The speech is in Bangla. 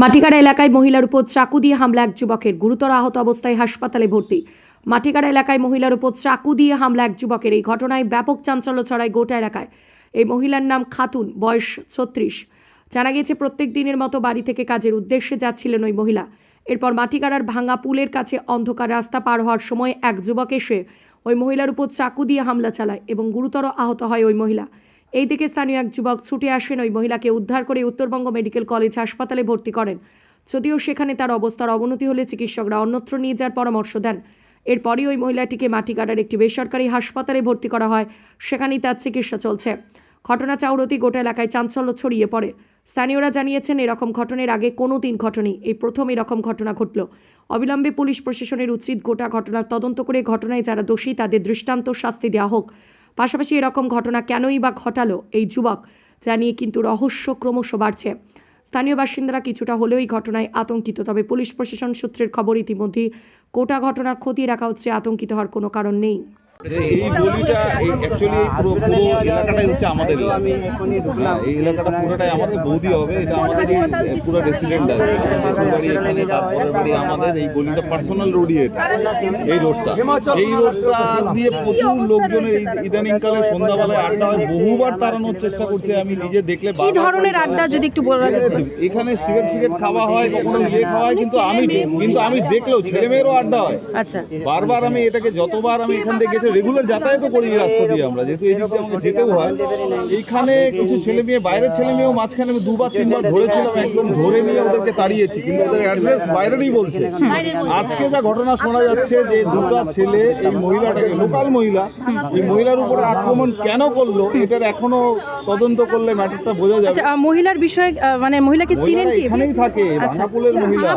মাটিকাড়া এলাকায় মহিলার উপর চাকু দিয়ে হামলা, এক যুবকের গুরুতর আহত অবস্থায় হাসপাতালে ভর্তি। মাটিকাড়া এলাকায় মহিলার উপর চাকু দিয়ে হামলা, এক যুবকের। এই ঘটনায় ব্যাপক চাঞ্চল্য ছড়ায় গোটা এলাকায়। এই মহিলার নাম খাতুন, বয়স ছত্রিশ। জানা গেছে প্রত্যেক দিনের মতো বাড়ি থেকে কাজের উদ্দেশ্যে যাচ্ছিলেন ওই মহিলা। এরপর মাটিকাড়ার ভাঙা পুলের কাছে অন্ধকার রাস্তা পার হওয়ার সময় এক যুবক এসে ওই মহিলার উপর চাকু দিয়ে হামলা চালায় এবং গুরুতর আহত হয় ওই মহিলা। এই দিকে স্থানীয় এক যুবক ছুটে আসেন। ওই মহিলাকে উদ্ধার করে উত্তরবঙ্গ মেডিকেল কলেজ হাসপাতালে ভর্তি করেন। যদিও সেখানে তার অবস্থার অবনতি হলে চিকিৎসকরা অন্যত্র নিয়ে যাওয়ার পরামর্শ দেন। এরপরই ওই মহিলাটিকে মাটিকাড়ার একটি বেসরকারি হাসপাতালে ভর্তি করা হয়। সেখানেই তার চিকিৎসা চলছে। ঘটনা চাউরতি গোটা এলাকায় চাঞ্চল্য ছড়িয়ে পড়ে। স্থানীয়রা জানিয়েছেন, এরকম ঘটনার আগে কোনো দিন ঘটনি। এই প্রথম এরকম ঘটনা ঘটল। অবিলম্বে পুলিশ প্রশাসনের উচিত গোটা ঘটনার তদন্ত করে ঘটনায় যারা দোষী, তাদের দৃষ্টান্ত শাস্তি দেওয়া হোক। পাশাপাশি এরকম ঘটনা কেনই বা ঘটালো এই যুবক যা নিয়ে কিন্তু রহস্য ক্রমশ বাড়ছে। স্থানীয় বাসিন্দারা কিছুটা হলেও এই ঘটনায় আতঙ্কিত, তবে পুলিশ প্রশাসন সূত্রের খবর ইতিমধ্যেই গোটা ঘটনা খতিয়ে রাখা হচ্ছে, আতঙ্কিত হওয়ার কোনো কারণ নেই। এই গলিটা অ্যাকচুয়ালি এই পুরো পুরো এলাকাটাই হচ্ছে আমাদের এলাকা। হ্যাঁ, এই এলাকাটা পুরোটাই আমাদের বৌদি হবে এটা আমাদের পুরো রেসিডেন্ট আছে। বাড়ি এখানে তারপরে বাড়ি আমাদের এই গলিটা পার্সোনাল রোডই এটা। এই রোডটা এই রোডটা দিয়ে প্রচুর লোকজনের ইদানিংকালে সন্ধ্যাবেলায় আড্ডা হয় বহুবার তাড়ানোর চেষ্টা করছে আমি নিজে দেখলে কি ধরনের আড্ডা যদি একটু বলা এখানে সিগারেট ফিগারেট খাওয়া হয় কখনো ইয়ে খাওয়া হয় কিন্তু আমি কিন্তু আমি দেখলেও ছেলে মেয়েরও আড্ডা হয়। আচ্ছা। বারবার আমি এটাকে যতবার আমি এখান থেকে গেছি রেগুলার যাতায়াতও করি এই রাস্তা দিয়ে আমরা যেহেতু এই দিক দিয়ে আমাকে যেতেও হয়। এইখানে কিছু ছেলে মেয়ে বাইরের ছেলে মেয়েও মাঝখানে আমি দুবার তিনবার ধরেছিলাম একদম ধরে নিয়ে ওদেরকে তাড়িয়েছি কিন্তু ওদের অ্যাড্রেস বাইরেরই বলছে। আজকে যা ঘটনা শোনা যাচ্ছে যে দুটা ছেলে এই মহিলাটাকে লোকাল মহিলা এই মহিলার উপরে আক্রমণ কেন করল এটার এখনও তদন্ত করলে ম্যাটারটা বোঝা যাবে। আচ্ছা মহিলার বিষয়ে মানে মহিলাকে চিনেন কি? এখানেই থাকে আচ্ছা। ভাঙাপুলের মহিলা।